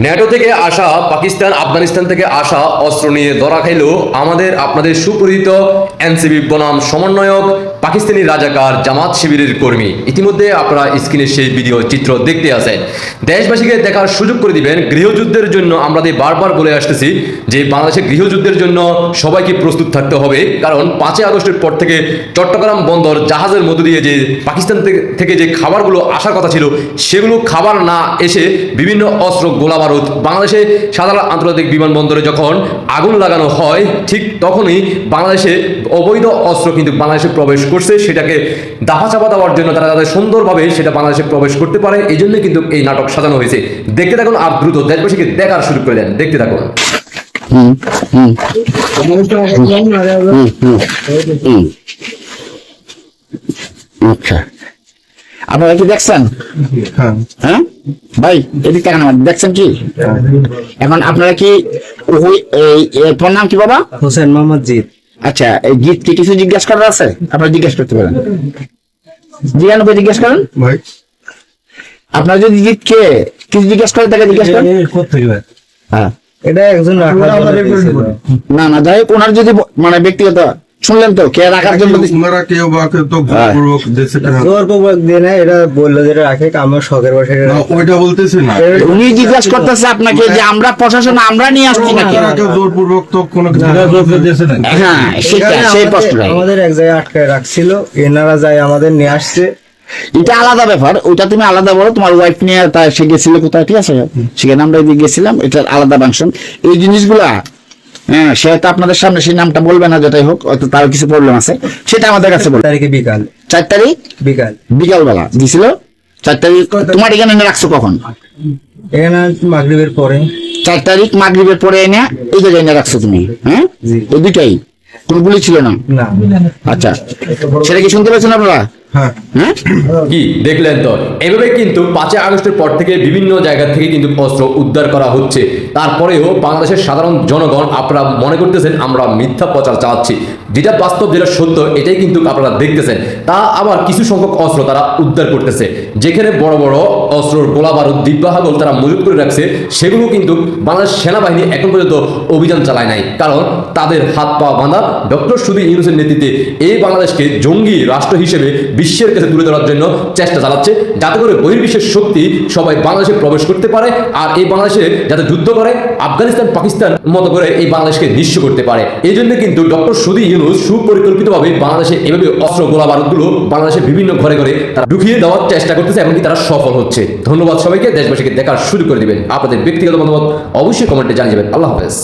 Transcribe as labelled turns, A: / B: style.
A: NATO থেকে আসা, পাকিস্তান, আফগানিস্তান থেকে আসা অস্ত্র নিয়ে ধরা খাইল আমাদের, আপনাদের সুপরিচিত এনসিবি বনাম সমন্বয়ক পাকিস্তানি রাজাকার জামাত শিবিরের কর্মী। ইতিমধ্যে আপনারা স্ক্রিনে সেই ভিডিও চিত্র দেখতে আছেন। দেশবাসীকে দেখার সুযোগ করে দিবেন গৃহযুদ্ধের জন্য। আমাদের বারবার বলে আসতেছি যে বাংলাদেশে গৃহযুদ্ধের জন্য সবাইকে প্রস্তুত থাকতে হবে। কারণ পাঁচই আগস্টের পর থেকে চট্টগ্রাম বন্দর জাহাজের মধ্য দিয়ে যে পাকিস্তান থেকে- থেকে যে খাবারগুলো আসার কথা ছিল, সেগুলো খাবার না এসে বিভিন্ন অস্ত্র গোলা বারুদ বাংলাদেশে সাধারণ আন্তর্জাতিক বিমানবন্দরে যখন আগুন লাগানো হয়, ঠিক তখনই বাংলাদেশে অবৈধ অস্ত্র কিন্তু বাংলাদেশে প্রবেশ করছে সেটাকে দাফা চাপা দেওয়ার জন্য তারা তাদের সুন্দরভাবে সেটা বাংলাদেশে প্রবেশ করতে পারে এই জন্য কিন্তু এই নাটক সাজানো হয়েছে। দেখতে থাকুন আর দ্রুত দেশবাসীকে দেখার শুরু করে দেন। দেখতে থাকুন।
B: আচ্ছা। আপনারা কি দেখছেন? হ্যাঁ। ভাই এদিক আমার দেখছেন কি? এখন আপনারা কি ওই- এই এই নাম কি বাবা?
C: হোসেন মোহাম্মদ জিৎ।
B: আচ্ছা এই গীত কি কিছু জিজ্ঞাসা করার আছে? আপনারা জিজ্ঞেস করতে পারেন। জিজ্ঞাসা করে জিজ্ঞেস করেন।
D: ভাই।
B: আপনারা যদি জিতকে কিছু জিজ্ঞেস করে তাকে জিজ্ঞেস করেন। হ্যাঁ।
C: এটা একজন
B: না না যাই হোক ওনার যদি মানে ব্যক্তিগত শুনলেন তো কে রাখার জন্য?
D: ওনারা কেউ বা তো কেন-
C: দিয়ে নেয়, এটা বলল যে রাখে আমার শখের বসে
D: না, ওইটা বলতেছি না।
B: উনি জিজ্ঞাসা করতেছে আপনাকে যে আমরা প্রশাসন আমরা নিয়ে আসছি
D: কেউ জোরপূর্বক তো কোনো কিছু
B: হ্যাঁ সেটা সেই
C: আমাদের- আমাদের এক জায়গায় আটকায় রাখছিল এনারা যায় আমাদের নিয়ে আসছে।
B: এটা আলাদা ব্যাপার ওইটা তুমি আলাদা বলো তোমার ওয়াইফ নিয়ে তা সে গেছিল কোথায় ঠিক আছে? সেখানে আমরা গেছিলাম এটা আলাদা ফাংশন এই জিনিসগুলা হ্যাঁ সে তো আপনাদের সামনে সেই নামটা বলবে না যেটাই হোক হয়তো তার কিছু প্রবলেম আছে। সেটা আমাদের কাছে বলবে
C: তারিখে বিকাল।
B: চার তারিখ?
C: বিকাল।
B: বিকালবেলা দিছিল? চার তারিখ তোমার এখানে রাখছো কখন?
C: এখানে মাগরিবের পরে।
B: চার তারিখ মাগরিবের পরে এনে এই জায়গায় এনে রাখছো তুমি হ্যাঁ? ওই দুইটাই? কোন গুলি ছিল না? আচ্ছা। সেটা কি শুনতে পাচ্ছেন আপনারা?
A: কি? দেখলেন তো? এভাবে কিন্তু পাঁচই আগস্টের পর থেকে বিভিন্ন জায়গা থেকে কিন্তু অস্ত্র উদ্ধার করা হচ্ছে। তারপরেও বাংলাদেশের সাধারণ জনগণ আপনারা মনে করতেছেন আমরা মিথ্যা প্রচার চালাচ্ছি। যেটা বাস্তব, যেটা সত্য, এটাই কিন্তু আপনারা দেখতেছেন। তা আবার কিছু সংখ্যক অস্ত্র তারা উদ্ধার করতেছে। যেখানে বড় বড় অস্ত্র, গোলা বারুদ দিব্যাহাগল তারা মজুত করে রাখছে, সেগুলো কিন্তু বাংলাদেশ সেনাবাহিনী এখন পর্যন্ত অভিযান চালায় নাই। কারণ তাদের হাত পা বাঁধা, ডক্টর সুদী ইউনুসের নেতৃত্বে এই বাংলাদেশকে জঙ্গি রাষ্ট্র হিসেবে বিশ্বের কাছে তুলে ধরার জন্য চেষ্টা চালাচ্ছে। যাতে করে বহির্বিশ্বের শক্তি সবাই বাংলাদেশে প্রবেশ করতে পারে আর এই বাংলাদেশে যাতে যুদ্ধ করে, আফগানিস্তান, পাকিস্তান মতো করে এই বাংলাদেশকে নিঃস্ব করতে পারে। এই জন্য কিন্তু ডক্টর সুদী ইউনুস সুপরিকল্পিতভাবে বাংলাদেশে এভাবে অস্ত্র, গোলা বারুদগুলো বাংলাদেশের বিভিন্ন ঘরে ঘরে তারা ঢুকিয়ে দেওয়ার চেষ্টা করতেছে এমনকি তারা সফল হচ্ছে। ধন্যবাদ সবাইকে। দেশবাসীকে দেখার শুরু করে দিবেন। আপনাদের ব্যক্তিগত মতামত অবশ্যই কমেন্টে জানিয়ে যাবেন। আল্লাহ হাফেজ।